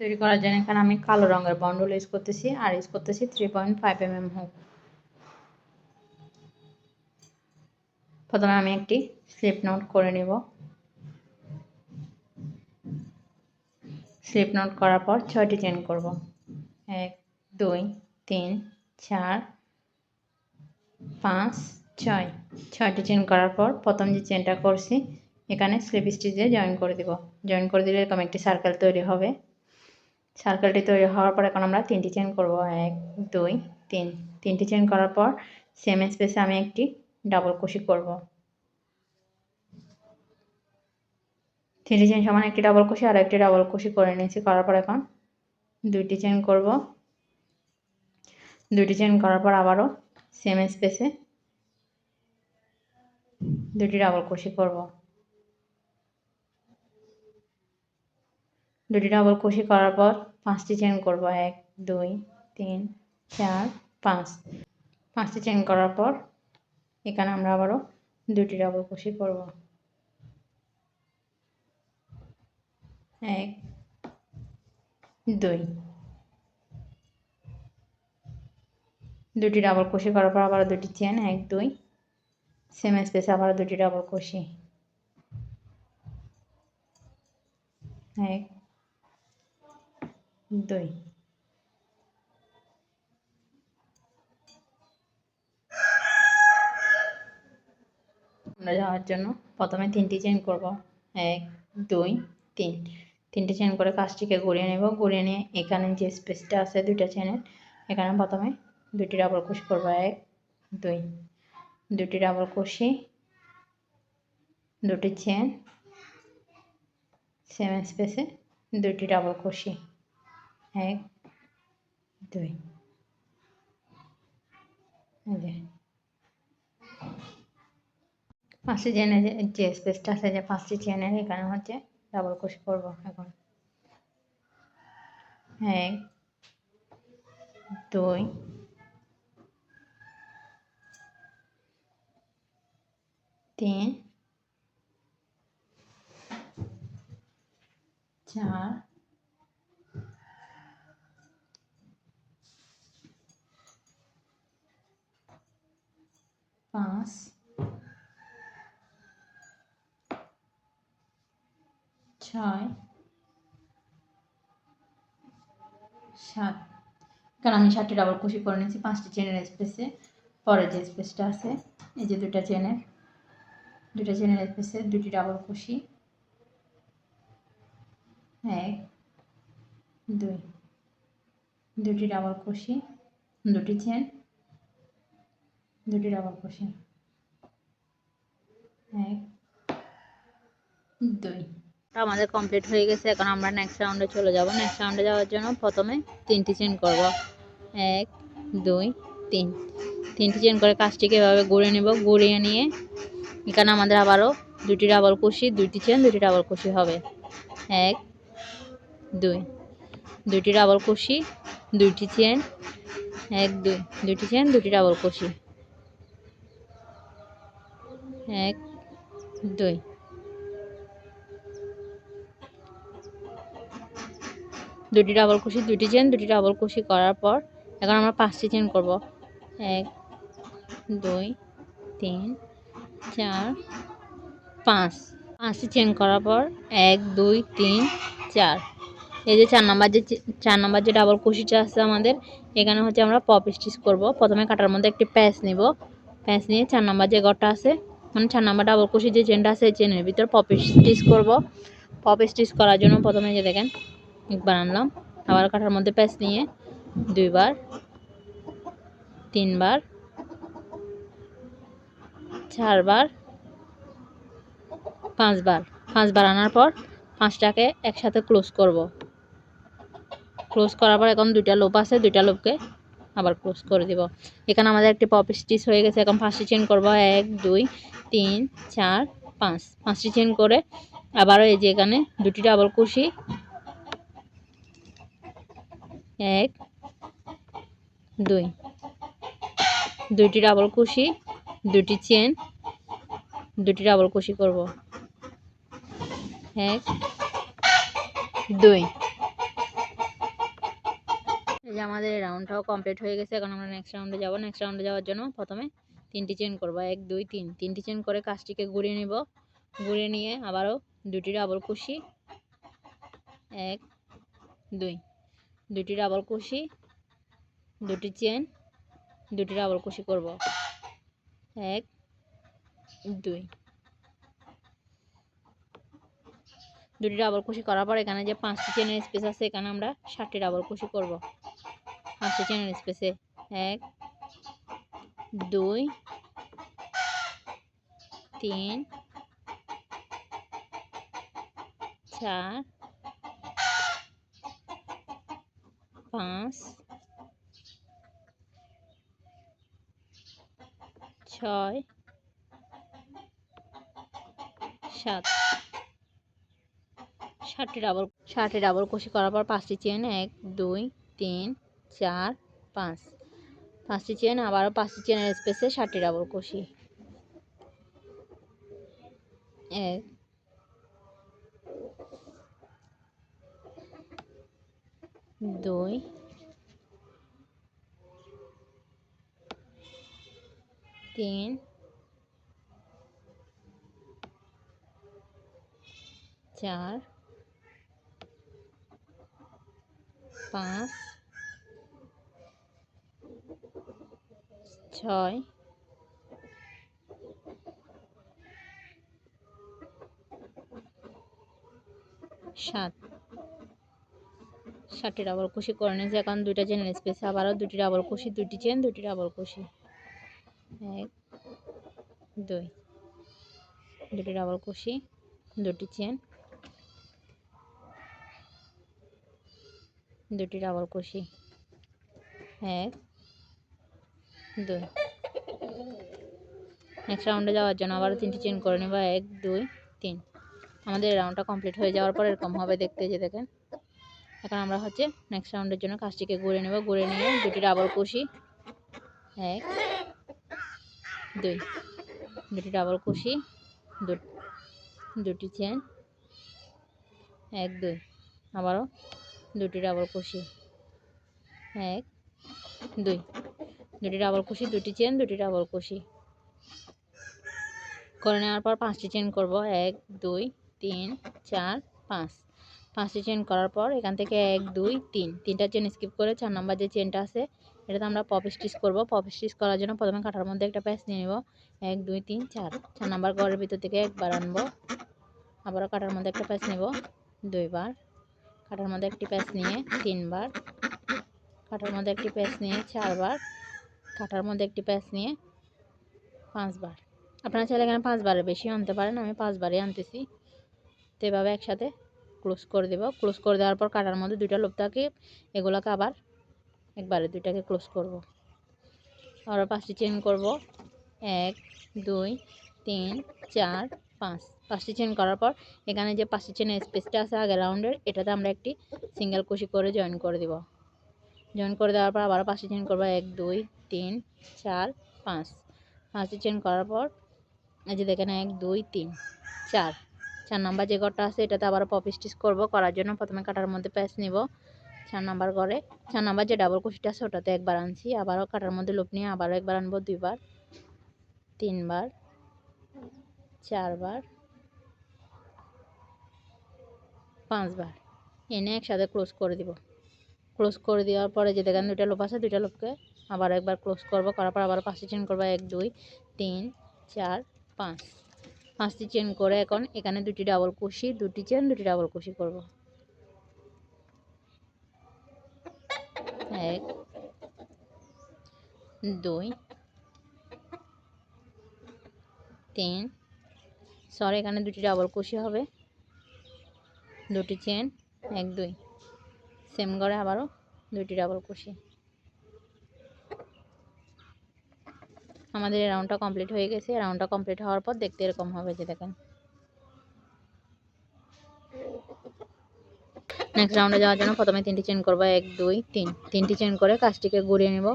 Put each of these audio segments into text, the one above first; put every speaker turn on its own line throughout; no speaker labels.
তৈরি করার জন্য এখানে আমি কালো রঙের বন্ডল ইউজ করতেছি আর ইউজ করতেছি three point five M M hook. প্রথমে আমি একটি স্লিপ নোট করে নিব। স্লিপ নোট করার পর ছয়টি চেন করব। এক, দুই, তিন, চার, পাঁচ, ছয়। ছয়টি চেন করার পর প্রথম যে চেনটা করছি, এখানে স্লিপ স্টিচ দিয়ে জয়েন করে দিব। জয়েন করে দিলে এরকম একটি সার্কেল তৈরি হবে। সার্কেলটি তৈরি হওয়ার পর এখন আমরা তিনটি চেন করব। এক, দুই, তিন। তিনটি চেন করার পর সেম স্পেসে আমি একটি ডাবল কুশি করব। তিনটি চেন সমান একটি ডাবল কুশি আর একটি ডাবল কুশি করে নিয়েছি। করার পর এখন দুইটি চেন করব। দুইটি চেন করার পর আবারও সেম স্পেসে দুটি ডাবল কুশি করব। দুটি ডাবল কুশি করার পর পাঁচটি চেন করব, এক, দুই, তিন, চার, পাঁচ। পাঁচটি চেন করার পর এখানে আমরা আবারও দুটি ডাবল কুশি করব। এক, দুই। দুটি ডাবল কুশি করার পর আবার দুটি চেন এক, দুই। সেম স্পেসে আবার দুটি ডাবল কুশি এক দুই। আমরা যাওয়ার জন্য প্রথমে তিনটি চেন করব। এক, দুই, তিন। তিনটে চেন করে কাজটিকে ঘুরিয়ে নেব। ঘুরিয়ে নিয়ে এখানে যে স্পেসটা আছে দুইটা চেনের এখানে প্রথমে দুটি ডাবল কুশি করব। এক, দুই। দুটি ডাবল কুশি দুটি চেন সেভেন স্পেসে দুটি ডাবল কুশি এক দুই পাঁচটি চেনের যে স্পেসটা আছে, যে পাঁচটি চেনের এখানে হচ্ছে ডাবল কুশি করব এখন। এক দুই। তিন। চার। পাঁচ। ছয়। সাত। কারণ আমি সাতটি ডাবল কুশি করে নিয়েছি, পাঁচটি চেনের স্পেসে পরে যে স্পেসটা আছে, এই যে দুটা চেনের দুটা চেনের স্পেসে দুটি ডাবল কুশি এক, দুই। দুটি ডাবল কুশি দুটি চেন দুটি ডাবল কুশি এক, দুই। আমাদের কমপ্লিট হয়ে গেছে, এখন আমরা নেক্সট রাউন্ডে চলে যাব। নেক্সট রাউন্ডে যাওয়ার জন্য প্রথমে তিনটি চেন করব। এক, দুই, তিন। তিনটি চেন করে কাজটিকে এভাবে ঘুরিয়ে নেব। ঘুরিয়ে নিয়ে এখানে আমাদের আবারও দুটি ডাবল কুশি দুইটি চেন দুটি ডাবল কুশি হবে। এক, দুই। দুটি ডাবল কুশি দুইটি চেন এক, দুই। দুটি চেন দুটি ডাবল কুশি এক, দুই। দুটি ডাবল কুশি দুটি চেন দুটি ডাবল কুশি করার পর এখন আমরা পাঁচটি চেন করব। এক, দুই, তিন, চার, পাঁচ। পাঁচটি চেন করার পর এক, দুই, তিন, চার। এই যে চার নাম্বার যে চার নাম্বার যে ডাবল কুশিটা আছে আমাদের, এখানে হচ্ছে আমরা পপ স্টিচ করব। প্রথমে কাটার মধ্যে একটি প্যাঁচ নিব। প্যাঁচ নিয়ে চার নাম্বার যে ঘরটা আছে মানে চার নাম্বার ডাবল কুশি যে চেনটা আছে চেনের ভিতর পপ স্টিচ করব। পপ স্টিচ করার জন্য প্রথমে যে দেখেন, একবার আনলাম। আবার কাটার মধ্যে প্যাচ নিয়ে দুইবার, তিনবার, চারবার, পাঁচবার। পাঁচবার আনার পর পাঁচটাকে একসাথে ক্লোজ করব। ক্লোজ করার পর এখন দুইটা লোপ আছে, দুইটা লোপকে আবার ক্লোজ করে দিব। এখানে আমাদের একটি পপ স্টিচ হয়ে গেছে, এখন পাঁচটি চেন করব। এক, দুই, তিন, চার, পাঁচ। পাঁচটি চেন করে আবারও এই যে এখানে দুটি ডাবল কুশি এক, দুই। দুইটি ডাবল কুশি দুটি চেন দুটি ডাবল কুশি করব। এক, দুই। যে আমাদের রাউন্ডটাও কমপ্লিট হয়ে গেছে, এখন আমরা নেক্সট রাউন্ডে যাব। নেক্সট রাউন্ডে যাওয়ার জন্য প্রথমে তিনটি চেন করব, এক, দুই, তিন। তিনটি চেন করে কাজটিকে ঘুরিয়ে নিব। ঘুরিয়ে নিয়ে আবারও দুটি ডাবল কুশি এক, দুই। দুটি ডাবল কুশি দুটি চেন দুটি ডাবল কুশি করব। এক, দুই। দুটি ডাবল কুশি করার পর এখানে যে পাঁচটি চেনের স্পেস আছে, এখানে আমরা ষাটটি ডাবল কুশি করব। পাঁচটি চেনের স্পেসে এক, দুই, তিন, চার, পাঁচ, ছয়, সাত। ষাটটি ডাবল ষাটটি ডাবল কুশি করার পর পাঁচটি চেন এক, দুই, তিন চার, পাঁচ। পাঁচটি চেন, আবারও পাঁচটি চেনের স্পেসে ষাটটি ডাবল কুশি এক। দুই। তিন। চার। পাঁচ। ছয় সাত। ষাটটি ডাবল কুশি করে নিয়েছি, এখন দুইটা চেনের স্পেস আবারও দুটি ডাবল কুশি দুটি চেন দুটি ডাবল কুশি এক, দুই। দুটি ডাবল কুশি দুটি চেন দুটি ডাবল কুশি এক দুই নেক্সট রাউন্ডে যাওয়ার জন্য আবারও তিনটি চেন করে নেব। এক, দুই, তিন। আমাদের রাউন্ডটা কমপ্লিট হয়ে যাওয়ার পর এরকম হবে দেখতে যে দেখেন। এখন আমরা হচ্ছে নেক্সট রাউন্ডের জন্য কাজটিকে ঘুরে নেব। ঘুরে নিয়ে দুটি ডাবল কুশি এক, দুই। দুটি ডাবল কুশি দুটি চেন। এক, দুই। আবারও দুটি ডাবল কুশি এক, দুই। দুটি ডাবল কুশি দুটি চেন দুটি ডাবল কুশি করে নেওয়ার পর পাঁচটি চেন করব। এক, দুই, তিন, চার, পাঁচ। পাঁচটি চেন করার পর এখান থেকে এক, দুই, তিন। তিনটা চেন স্কিপ করে চার নম্বর যে চেনটা আছে, এটাতে আমরা পপ স্টিচ করব। পপ স্টিচ করার জন্য প্রথমে কাঁটার মধ্যে একটা প্যাচ নিয়ে নেব। এক, দুই, তিন, চার। চার নম্বর ঘরের ভিতর থেকে একবার আনব। আবারও কাঁটার মধ্যে একটা প্যাচ নেব। দুইবার। কাঁটার মধ্যে একটি প্যাচ নিয়ে তিনবার। কাঁটার মধ্যে একটি প্যাচ নিয়ে চারবার। কাঁটার মধ্যে একটি প্যাচ নিয়ে পাঁচবার। আপনারা চাইলে এখানে পাঁচবারের বেশি আনতে পারেন, আমি পাঁচবারই আনতেছি। তো এভাবে একসাথে ক্লোজ করে দেবো। ক্লোজ করে দেওয়ার পর কাটার মধ্যে দুইটা লোক থাকে, এগুলোকে আবার একবারে দুইটাকে ক্লোজ করব। আবার পাঁচটি চেন করব। এক, দুই, তিন, চার, পাঁচ। পাঁচটি চেন করার পর এখানে যে পাঁচটি চেনের স্পেসটা আছে আগে রাউন্ডের এটাতে আমরা একটি সিঙ্গেল কুশি করে জয়েন করে দেব। জয়েন করে দেওয়ার পর আবার পাঁচটি চেন করব। এক, দুই, তিন, চার, পাঁচ। পাঁচটি চেন করার পর এই যে দেখেন, এক, দুই, তিন, চার। চার নাম্বার যে ঘরটা আছে, এটাতে আবার পপ স্টিচ করব। করার জন্য প্রথমে কাটার মধ্যে প্যাচ নিব। চার নাম্বার ঘরে, চার নাম্বার যে ডাবল কুশিটা আছে, ওটাতে একবার আনছি। আবারও কাটার মধ্যে লোপ নিয়ে আবারও একবার আনব দুইবার, তিনবার, চারবার, পাঁচবার। এনে একসাথে ক্লোজ করে দিব। ক্লোজ করে দেওয়ার পরে যে দেখেন দুইটা লোপ আছে, দুইটা লোপকে আবার একবার ক্লোজ করব, করার পর আবার পাঁচটি চেন করব, এক, দুই, তিন, চার, পাঁচ। পাঁচটি চেন করে এখন এখানে দুটি ডাবল কুশি দুটি চেন দুটি ডাবল কুশি করব। এক, দুই, তিন। সরি এখানে দুটি ডাবল কুশি হবে। দুটি চেন এক, দুই। সেম করে আবারও দুটি ডাবল কুশি আমাদের রাউন্ডটা কমপ্লিট হয়ে গেছে। রাউন্ডটা কমপ্লিট হওয়ার পর দেখতে এরকম হবে যে দেখেন। নেক্সট রাউন্ডে যাওয়ার জন্য প্রথমে তিনটি চেন করব। এক, দুই, তিন। তিনটি চেন করে কাজটিকে ঘুরিয়ে নেব।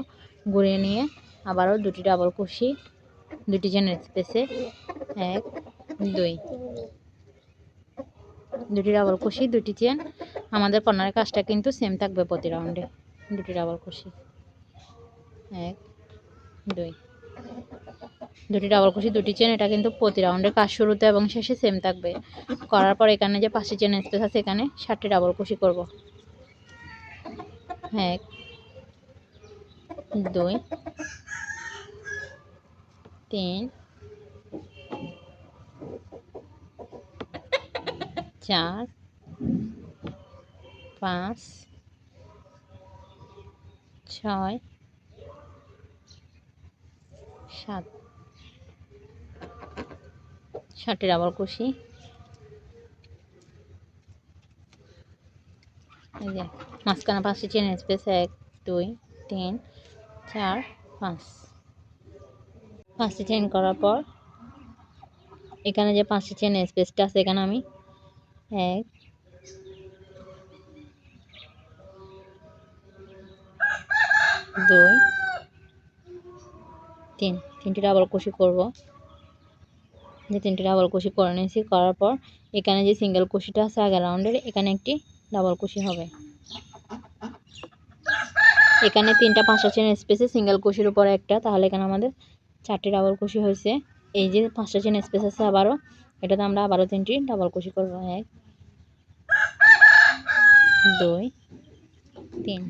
ঘুরিয়ে নিয়ে আবারও দুটি ডাবল কুশি দুটি চেনের স্পেসে এক, দুই। দুটি ডাবল কুশি দুটি চেন আমাদের কর্নারের কাজটা কিন্তু সেম থাকবে প্রতি রাউন্ডে দুটি ডাবল কুশি এক, দুই। দুটি ডাবল কুশি দুটি চেন এটা কিন্তু প্রতি রাউন্ডের কাজ শুরুতে এবং শেষে সেম থাকবে। করার পর এখানে যে পাঁচটি চেন স্পেস আছে, এখানে ষাটটি ডাবল কুশি করব। এক, দুই, তিন, চার পাঁচ, ছয়, সাত। ষাটটি আবার কুশি এই যে, মাঝখানে পাঁচটি চেন স্পেস এক, দুই, তিন, চার, পাঁচ। পাঁচটি চেন করার পর, এখানে যে পাঁচটি চেন স্পেসটা আছে এখানে আমি, এক দুই, তিন। তিনটি ডাবল কুশি করব। যে তিনটি ডাবল কুশি করে নিয়েছি, করার পর এখানে যে সিঙ্গেল কুশিটা আছে আগের রাউন্ডের এখানে একটি ডাবল কুশি হবে। এখানে তিনটা পাঁচটা চেন স্পেসে সিঙ্গেল কুশির উপরে একটা, তাহলে এখানে আমাদের চারটি ডাবল কুশি হয়েছে। এই যে পাঁচটা চেন স্পেস আছে আবারও, এটাতে আমরা আবারও তিনটি ডাবল কুশি করব। এক, দুই, তিন।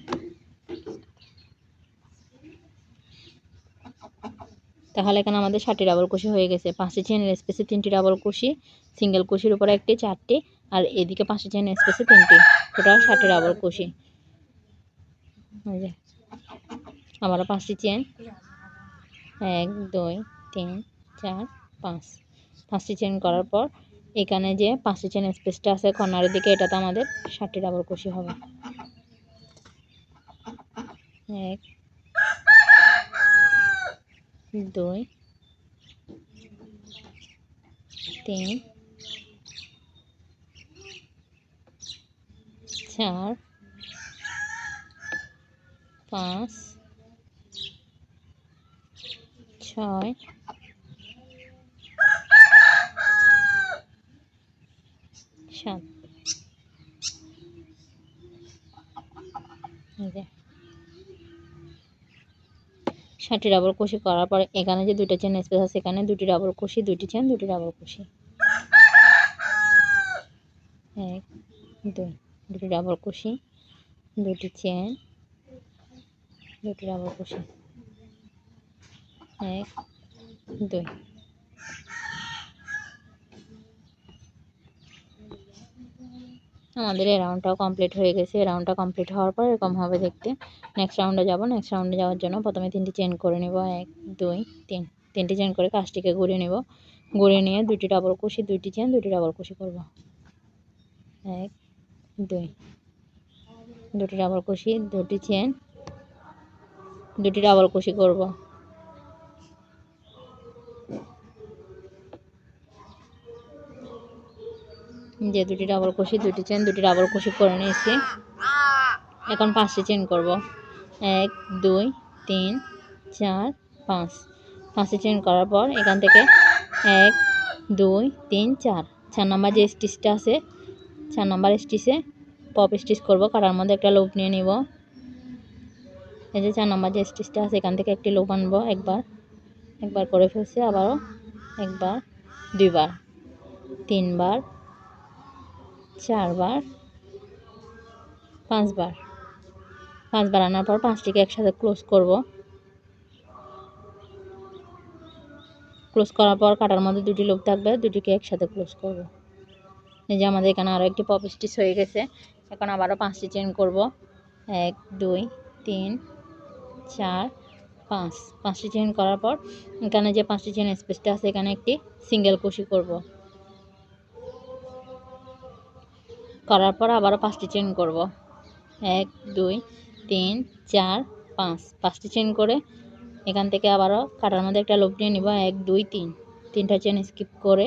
তাহলে এখানে আমাদের ষাটটি ডাবল কুশি হয়ে গেছে। পাঁচটি চেনের স্পেসে তিনটি ডাবল কুশি সিঙ্গেল কুশির উপরে একটি চারটি, আর এদিকে পাঁচটি চেন স্পেসে তিনটি। টোটাল ষাটটি ডাবল কুশি আবারও পাঁচটি চেন এক, দুই, তিন, চার, পাঁচ। পাঁচটি চেন করার পর এখানে যে পাঁচটি চেন স্পেসটা আছে কর্নারের দিকে, এটাতে আমাদের ষাটটি ডাবল কুশি হবে। এক দুই তিন চার পাঁচ ছয় সাত এই যে ষাটটি ডাবল কুশি করার পর এখানে যে দুটো চেন স্পেস আছে এখানে দুটি ডাবল কুশি দুটি চেন দুটি ডাবল কুশি এক, দুই দুটি ডাবল কুশি দুটি চেন দুটি ডাবল কুশি এক, দুই। আমাদের এই রাউন্ডটাও কমপ্লিট হয়ে গেছে। রাউন্ডটা কমপ্লিট হওয়ার পর এরকম হবে দেখতে। নেক্সট রাউন্ডে যাব। নেক্সট রাউন্ডে যাওয়ার জন্য প্রথমে তিনটি চেন করে নেব। এক, দুই, তিন। তিনটি চেন করে কাজটিকে ঘুরিয়ে নেব। ঘুরিয়ে নিয়ে দুটি ডাবল কুশি দুইটি চেন দুটি ডাবল কুশি করব। এক, দুই। দুটি ডাবল কুশি দুটি চেন দুটি ডাবল কুশি করব। যে দুটি ডাবল কুশি দুটি চেন দুটি ডাবল কুশি করে নিয়েছি। এখন পাঁচটি চেন করব। এক, দুই, তিন, চার, পাঁচ। পাঁচটি চেন করার পর এখান থেকে এক, দুই, তিন, চার। চার নম্বর যে স্টিচটা আছে, চার নম্বর স্টিচে পপ স্টিচ করব কাটার মধ্যে একটা লোপ নিয়ে নিব। এই যে চার নম্বর যে স্টিচটা আছে, এখান থেকে একটি লোপ আনব, একবার। একবার করে ফেলছি, আবারও একবার, দুইবার, তিনবার, চারবার, পাঁচবার। পাঁচবার আনার পর পাঁচটিকে একসাথে ক্লোজ করব। ক্লোজ করার পর কাটার মধ্যে দুটি লোক থাকবে, দুটিকে একসাথে ক্লোজ করব। এই যে আমাদের এখানে আরও একটি পপ স্টিচ হয়ে গেছে। এখন আবারও পাঁচটি চেন করব। এক, দুই, তিন, চার, পাঁচ। পাঁচটি চেন করার পর এখানে যে পাঁচটি চেন স্পেসটা আছে, এখানে একটি সিঙ্গেল কুশি করব। করার পর আবারও পাঁচটি চেন করব। এক, দুই তিন, চার, পাঁচ। পাঁচটি চেন করে এখান থেকে আবারও কাটার মধ্যে একটা লোভ নিয়ে নিব। এক, দুই, তিন। তিনটা চেন স্কিপ করে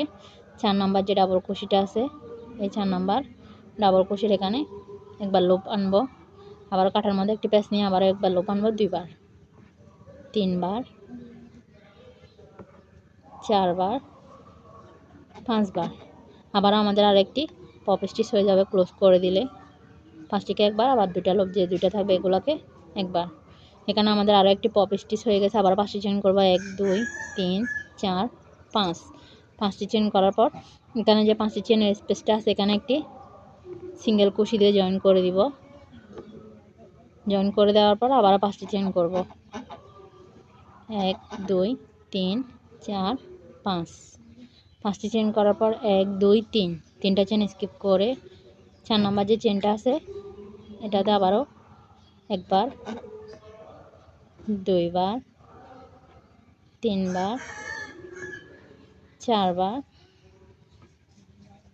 চার নাম্বার যে ডাবল কুশিটা আছে, এই চার নাম্বার ডাবল কুশির এখানে একবার লোপ আনব। আবার কাটার মধ্যে একটি প্যাচ নিয়ে আবারও একবার লোপ আনব দুইবার। তিনবার, চারবার, পাঁচবার। আবার আমাদের আরেকটি পপ স্টিচ হয়ে যাবে ক্লোজ করে দিলে। পাঁচটিকে একবার, আবার দুটা লোভ যে দুইটা থাকবে এগুলোকে একবার। এখানে আমাদের আরও একটি পপ স্টিচ হয়ে গেছে, আবার পাঁচটি চেন করব। এক, দুই, তিন, চার, পাঁচ। পাঁচটি চেন করার পর এখানে যে পাঁচটি চেনের স্পেসটা আছে, এখানে একটি সিঙ্গেল কুশি দিয়ে জয়েন করে দিব। জয়েন করে দেওয়ার পর আবার পাঁচটি চেন করব। এক, দুই, তিন, চার, পাঁচ। পাঁচটি চেন করার পর এক, দুই, তিন। তিনটা চেন স্কিপ করে চার নম্বর যে চেনটা আছে এটাতে আবারও একবার, দুইবার, তিনবার, চারবার,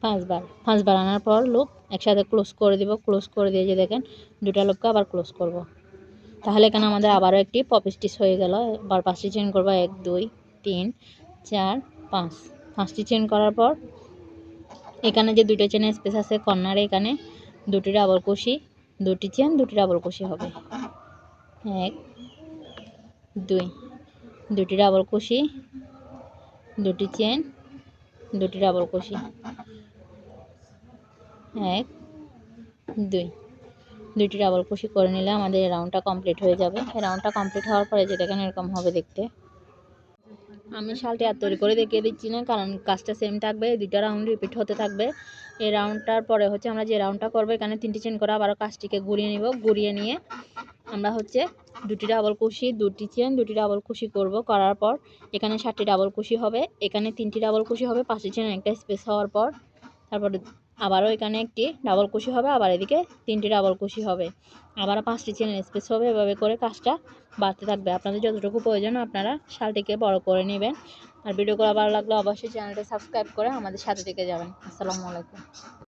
পাঁচবার। পাঁচবার আনার পর লুপ একসাথে ক্লোজ করে দিব ক্লোজ করে দিয়ে যে দেখেন দুটা লুপকে আবার ক্লোজ করব। তাহলে এখানে আমাদের আবারও একটি পপ স্টিচ হয়ে গেল। এবার পাঁচটি চেন করব, এক, দুই, তিন, চার, পাঁচ। পাঁচটি চেন করার পর এখানে যে দুটো চেনের স্পেস আছে কর্নারে এখানে দুটি আবার কুশি দুটি চেন, দুটি ডাবল কুশি হবে। এক, দুই, দুটি ডাবল কুশি দুটি চেন, দুটি ডাবল কুশি এক, দুই, দুইটি ডাবল কুশি করে নিলে আমাদের রাউন্ডটা কমপ্লিট হয়ে যাবে। রাউন্ডটা কমপ্লিট হওয়ার পরে যেটা দেখেন এরকম হবে দেখতে? আমি শালটি আর তৈরি করে দেখিয়ে দিচ্ছি না, কারণ কাজটা সেম থাকবে দুইটা রাউন্ড রিপিট হতে থাকবে। এই রাউন্ডটার পরে হচ্ছে আমরা যে রাউন্ডটা করব, এখানে তিনটি চেন করে আবারও কাজটিকে ঘুরিয়ে নিব, ঘুরিয়ে নিয়ে আমরা হচ্ছে দুটি ডাবল কুশি, দুটি চেন দুটি ডাবল কুশি করব করার পর এখানে সাতটি ডাবল কুশি হবে, এখানে তিনটি ডাবল কুশি হবে, পাঁচটি চেন একটা স্পেস হওয়ার পর, তারপর আবারও এখানে একটি ডাবল কুশি হবে, আবার এদিকে তিনটি ডাবল কুশি হবে। আবার পাঁচটি চেনের স্পেস হবে, এভাবে করে কাজটা বাড়তে থাকবে। আপনাদের যতটুকু প্রয়োজন আপনারা শালটিকে বড় করে নেবেন। আর ভিডিও করা ভালো লাগলে অবশ্যই চ্যানেলটি সাবস্ক্রাইব করে আমাদের সাথে থেকে যাবেন। আসসালামু আলাইকুম।